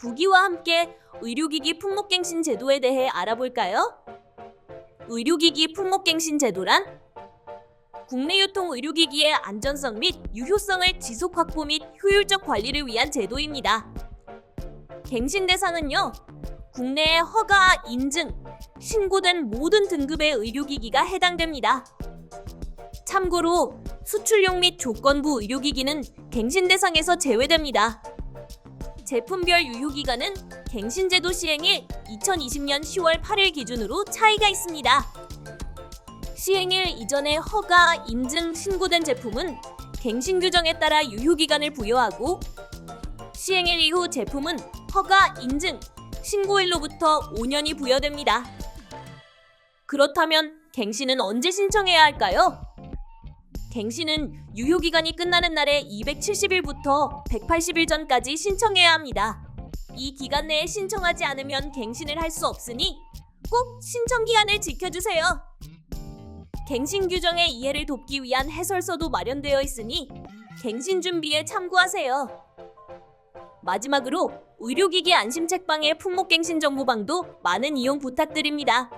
부기와 함께 의료기기 품목갱신 제도에 대해 알아볼까요? 의료기기 품목갱신 제도란 국내 유통 의료기기의 안전성 및 유효성을 지속 확보 및 효율적 관리를 위한 제도입니다. 갱신 대상은요, 국내에 허가, 인증, 신고된 모든 등급의 의료기기가 해당됩니다. 참고로 수출용 및 조건부 의료기기는 갱신 대상에서 제외됩니다. 제품별 유효기간은 갱신제도 시행일 2020년 10월 8일 기준으로 차이가 있습니다. 시행일 이전에 허가, 인증, 신고된 제품은 갱신 규정에 따라 유효기간을 부여하고 시행일 이후 제품은 허가, 인증, 신고일로부터 5년이 부여됩니다. 그렇다면 갱신은 언제 신청해야 할까요? 갱신은 유효기간이 끝나는 날의 270일부터 180일 전까지 신청해야 합니다. 이 기간 내에 신청하지 않으면 갱신을 할 수 없으니 꼭 신청 기한을 지켜주세요. 갱신 규정의 이해를 돕기 위한 해설서도 마련되어 있으니 갱신 준비에 참고하세요. 마지막으로 의료기기 안심 책방의 품목갱신 정보방도 많은 이용 부탁드립니다.